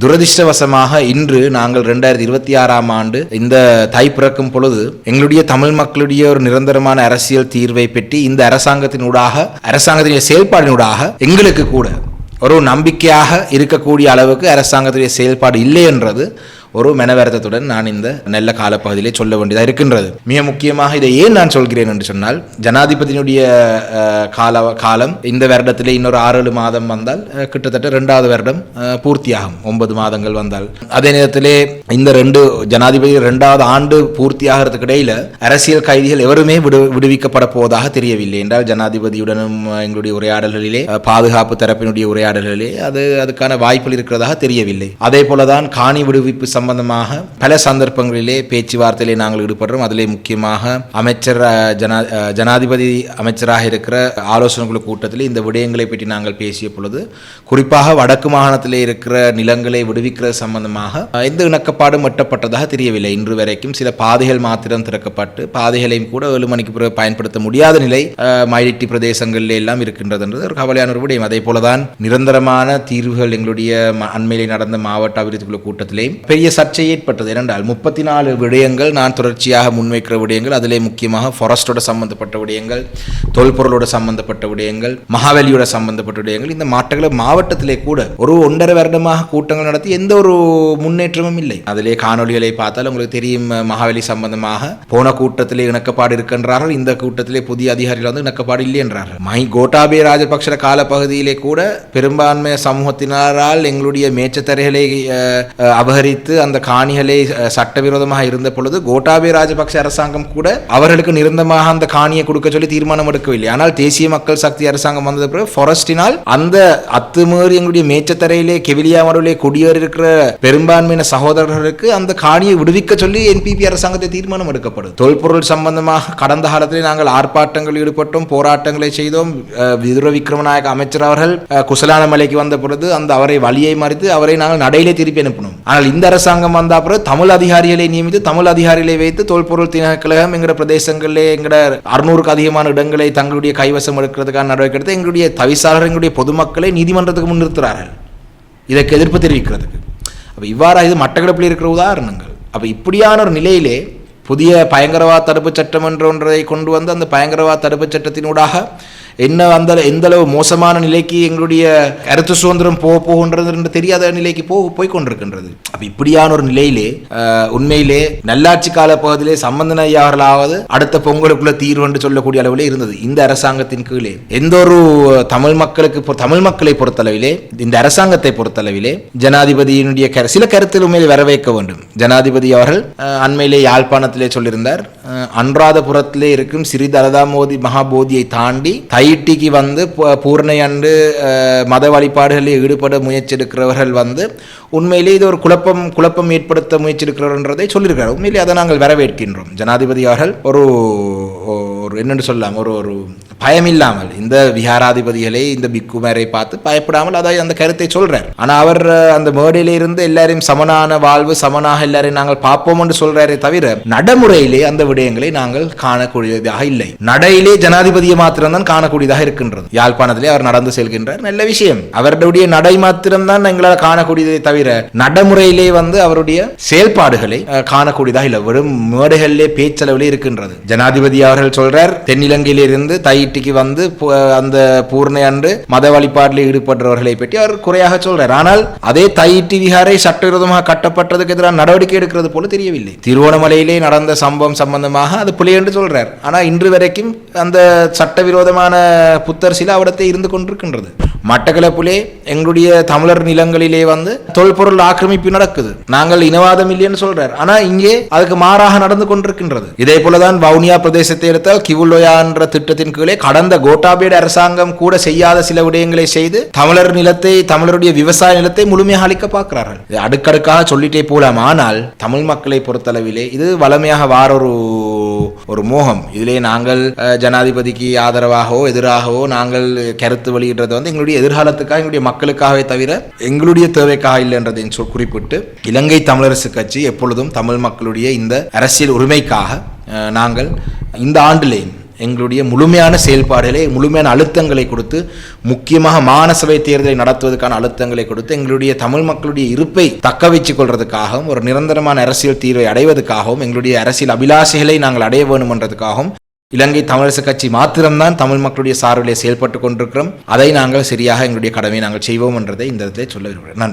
துரதிர்ஷ்டவசமாக இன்று நாங்கள் ரெண்டாயிரத்தி இருபத்தி ஆறாம் ஆண்டு இந்த தை பிறக்கும் பொழுது எங்களுடைய தமிழ் மக்களுடைய ஒரு நிரந்தரமான அரசியல் தீர்வை பெற்றி இந்த அரசாங்கத்தினூடாக அரசாங்கத்தினுடைய செயல்பாடினூடாக எங்களுக்கு கூட ஒரு நம்பிக்கையாக இருக்கக்கூடிய அளவுக்கு அரசாங்கத்துடைய செயல்பாடு இல்லை என்றது ஒரு மனவரத்தத்துடன் நான் இந்த நல்ல காலப்பகுதியிலே சொல்ல வேண்டியதாக இருக்கின்றது. மிக முக்கியமாக இதை ஏன் நான் சொல்கிறேன் என்று சொன்னால் ஜனாதிபதியினுடைய கால காலம் இந்த வருடத்திலே இன்னொரு ஆறு ஏழு மாதம் வந்தால் கிட்டத்தட்ட ரெண்டாவது வருடம் பூர்த்தியாகும். ஒன்பது மாதங்கள் வந்தால். அதே நேரத்திலே இந்த ரெண்டு ஜனாதிபதி ரெண்டாவது ஆண்டு பூர்த்தியாகிறதுக்கு இடையில அரசியல் கைதிகள் எவருமே விடு விடுவிக்கப்பட போவதாக தெரியவில்லை என்றால் ஜனாதிபதியுடனும் எங்களுடைய உரையாடல்களிலே பாதுகாப்பு தரப்பினுடைய உரையாடல்களிலே அது அதுக்கான வாய்ப்புகள் இருக்கிறதாக தெரியவில்லை. அதே போலதான் காணி விடுவிப்பு சம்பந்தமாக பல சந்தர்ப்பங்களிலே பேச்சுவார்த்தையிலே நாங்கள் ஈடுபடுறோம். அதிலே முக்கியமாக அமைச்சர் ஜனா ஜனாதிபதி அமைச்சராக இருக்கிற ஆலோசனை குழு கூட்டத்தில் இந்த விடயங்களை பற்றி நாங்கள் பேசிய பொழுது குறிப்பாக வடக்கு மாகாணத்திலே இருக்கிற நிலங்களை விடுவிக்கிறது சம்பந்தமாக எந்த இணக்கப்பாடும் எட்டப்பட்டதாக தெரியவில்லை. இன்று வரைக்கும் சில பாதைகள் மாத்திரம் திறக்கப்பட்டு பாதைகளையும் கூட ஏழு மணிக்கு பிறகு பயன்படுத்த முடியாத நிலை மயிலிட்டி பிரதேசங்களில் எல்லாம் இருக்கின்றது என்றது ஒரு கவலையான ஒரு விடயம். அதே போலதான் நிரந்தரமான தீர்வுகள் எங்களுடைய அண்மையிலே நடந்த மாவட்ட அபிவிருத்தி குழு கூட்டத்திலேயும் பெரிய சர்ச்சை ஏற்பட்டது. ஏனென்றால் முப்பத்தி நாலு விடயங்கள் நான் தொடர்ச்சியாக முன்வைக்கிற விடயங்கள் அதிலே முக்கியமாக ஃபாரஸ்டோட சம்பந்தப்பட்ட விடயங்கள் தொல்பொருளோட சம்பந்தப்பட்ட விடயங்கள் மகாவலியோட சம்பந்தப்பட்ட விடயங்கள் இந்த மாற்றங்களை மாவட்டத்திலே கூட ஒரு ஒன்றரை வருடமாக கூட்டங்கள் நடத்தி எந்த ஒரு முன்னேற்றமும் இல்லை. அதிலே காணொளிகளை பார்த்தால் உங்களுக்கு தெரியும் மகாவலி சம்பந்தமாக போன கூட்டத்திலே இணக்கப்பாடு இருக்கின்றார்கள் இந்த கூட்டத்திலே புதிய அதிகாரிகள் வந்து இணக்கப்பாடு இல்லை என்றார்கள். மை கோட்டாபே ராஜபக்ஷ காலப்பகுதியிலே கூட பெரும்பான்மை சமூகத்தினரால் எங்களுடைய மேச்சத்தரைகளை அபகரித்து அந்த காணிகளை சட்டவிரோதமாக இருந்த பொழுது கோட்டாபே ராஜபக்ஷ அரசாங்கம் கூட அவர்களுக்கு நிரந்தரமாக அந்த காணியை கொடுக்க சொல்லி தீர்மானம் எடுக்கவில்லை. ஆனால் தேசிய மக்கள் சக்தி அரசாங்கம் வந்தது பிறகு ஃபாரஸ்டினால் அந்த அத்துமீறி எங்களுடைய மேச்சத்தரையிலே கெவிலியாமருவிலே குடியேறி இருக்கிற பெரும்பான்மையின சகோதரர்களுக்கு அந்த காணியை விடுவிக்க சொல்லி என்பிபி அரசாங்கத்தை தீர்மானம் எடுக்கப்படும் தொல்பொருள் சம்பந்தமாக கடந்த காலத்திலே நாங்கள் ஆர்ப்பாட்டங்கள் ஈடுபட்டோம் போராட்டங்களை செய்தோம். விதுர விக்ரமநாயக அமைச்சர் அவர்கள் குசலான மலைக்கு வந்த பொழுது அந்த அவரை வழியை மறித்து அவரை நாங்கள் நடையிலே திருப்பி அனுப்பினோம். ஆனால் இந்த அரசாங்கம் வந்த அப்புறம் தமிழ் அதிகாரிகளை நியமித்து தமிழ் அதிகாரிகளை வைத்து தொல்பொருள் திணைக்களம் எங்கட பிரதேசங்களிலே எங்கட அறுநூறுக்கு அதிகமான இடங்களை தங்களுடைய கைவசம் எடுக்கிறதுக்கான நடவடிக்கை எடுத்து எங்களுடைய தவிசாளர் எங்களுடைய பொதுமக்களை நீதிமன்றத்துக்கு முன்னிறுத்துறார்கள். இதற்கு எதிர்ப்பு தெரிவிக்கிறதுக்கு. அப்போ இவ்வாறாக இது மட்டக்களப்பில் இருக்கிற உதாரணங்கள். அப்போ இப்படியான ஒரு நிலையிலே புதிய பயங்கரவாத தடுப்பு சட்டம் என்ற ஒன்றை கொண்டு வந்து அந்த பயங்கரவாத தடுப்பு சட்டத்தினூடாக என்ன அந்த எந்த அளவு மோசமான நிலைக்கு எங்களுடைய கருத்து சுதந்திரம் போக போகின்றது என்று தெரியாத நிலைக்கு போ போய்கொண்டிருக்கின்றது அப்ப இப்படியான ஒரு நிலையிலே உண்மையிலே நல்லாட்சி கால பகுதியிலே சம்பந்தன ஐயாவர்களாவது அடுத்த பொங்கலுக்குள்ள தீர்வு என்று சொல்லக்கூடிய அளவிலே இருந்தது. இந்த அரசாங்கத்தின் கீழே. எந்த ஒரு தமிழ் மக்களுக்கு தமிழ் மக்களை பொறுத்தளவிலே இந்த அரசாங்கத்தை பொறுத்தளவிலே ஜனாதிபதியினுடைய சில கருத்தில் உண்மையில் வரவேற்க வேண்டும். ஜனாதிபதி அவர்கள் அண்மையிலே யாழ்ப்பாணத்திலே சொல்லியிருந்தார். அஹ், இருக்கும் ஸ்ரீ தலதாமோதி மகாபோதியை தாண்டி தைட்டிக்கு வந்து பு- பூர்ணை அன்று மத வழிபாடுகளில் ஈடுபட முயற்சி எடுக்கிறவர்கள் வந்து உண்மையிலே இது ஒரு குழப்பம் குழப்பம் ஏற்படுத்த முயற்சி என்றதை சொல்லியிருக்கிறார் உண்மையிலே அதை நாங்கள் வரவேற்கின்றோம் ஜனாதிபதி அவர்கள் ஒரு ஒரு சொல்லலாம் ஒரு ஒரு பயமில்லாமல் இந்த விஹாராதிபதிகளை இந்த பிக்குமாரை பார்த்து பயப்படாமல் அதை அந்த கருத்தை சொல்றார். ஆனால் அவர் அந்த மேடையிலிருந்து எல்லாரையும் சமனான வாழ்வு சமனாக எல்லாரையும் நாங்கள் பார்ப்போம் என்று சொல்றாரே தவிர நடைமுறையிலே அந்த விடயங்களை நாங்கள் காணக்கூடியதாக இல்லை. நடையிலே ஜனாதிபதியை மாத்திரம்தான் காணக்கூடியதாக இருக்கின்றது. யாழ்ப்பாணத்திலே அவர் நடந்து செல்கின்றார். நல்ல விஷயம். அவருடைய நடை மாத்திரம்தான் எங்களால் காணக்கூடியதை தவிர நடைமுறையிலே வந்து அவருடைய செயல்பாடுகளை காணக்கூடியதாக இல்லை. வெறும் மேடைகளிலே பேச்சளவிலே இருக்கின்றது. ஜனாதிபதி அவர்கள் சொல்ற சொல்றார் தென்னிலங்கையிலிருந்து தையிட்டிக்கு வந்து அந்த பூர்ணை அன்று மத வழிபாட்டில் ஈடுபடுறவர்களை பற்றி அவர் குறையாக சொல்றார். ஆனால் அதே தையிட்டி விகாரை சட்டவிரோதமாக கட்டப்பட்டதுக்கு எதிராக நடவடிக்கை எடுக்கிறது போல தெரியவில்லை. திருவோணமலையிலே நடந்த சம்பவம் சம்பந்தமாக அது புலி என்று சொல்றார். ஆனால் இன்று வரைக்கும் அந்த சட்டவிரோதமான புத்தர் சில அவடத்தை இருந்து கொண்டிருக்கின்றது. மட்டக்களப்பிலே எங்களுடைய தமிழர் நிலங்களிலே வந்து தொல்பொருள் ஆக்கிரமிப்பு நடக்குது. நாங்கள் இனவாதம் இல்லைன்னு சொல்றார். ஆனா இங்கே அதுக்கு மாறாக நடந்து கொண்டிருக்கின்றது. இதே போலதான் வவுனியா பிரதேசத்தை எடுத்தால் கிவுலோயா என்ற திட்டத்தின் கீழே கடந்த கோட்டாபேடு அரசாங்கம் கூட செய்யாத சில விடயங்களை செய்து தமிழர் நிலத்தை தமிழருடைய விவசாய நிலத்தை முழுமையாக அளிக்க பார்க்கிறார்கள். அடுக்கடுக்காக சொல்லிட்டே போலாம் ஆனால் தமிழ் மக்களை பொறுத்தளவிலே இது வளமையாக வார ஒரு மோகம். இதிலே நாங்கள் ஜனாதிபதிக்கு ஆதரவாகவோ எதிராகவோ நாங்கள் கருத்து வெளியிடுறது வந்து எங்களுடைய எதிர்காலத்துக்காக எங்களுடைய மக்களுக்காகவே தவிர எங்களுடைய தேவைக்காக இல்லை என்றதை சொல் குறிப்பிட்டு இலங்கை தமிழரசு கட்சி எப்பொழுதும் தமிழ் மக்களுடைய இந்த அரசியல் உரிமைக்காக நாங்கள் இந்த ஆண்டிலேயும் எங்களுடைய முழுமையான செயல்பாடுகளை முழுமையான அழுத்தங்களை கொடுத்து முக்கியமாக மாநசபை தேர்தலை நடத்துவதற்கான அழுத்தங்களை கொடுத்து எங்களுடைய தமிழ் மக்களுடைய இருப்பை தக்க வைத்துக் கொள்றதுக்காகவும் ஒரு நிரந்தரமான அரசியல் தீர்வை அடைவதற்காகவும் எங்களுடைய அரசியல் அபிலாஷைகளை நாங்கள் அடைய வேண்டும் என்றதுக்காகவும் இலங்கை தமிழரசு கட்சி மாத்திரம்தான் தமிழ் மக்களுடைய சார்பிலே செயல்பட்டு கொண்டிருக்கிறோம். அதை நாங்கள் சரியாக எங்களுடைய கடமையை நாங்கள் செய்வோம் என்றதை இந்த இடத்திலே சொல்ல விரும்புகிறேன். நன்றி.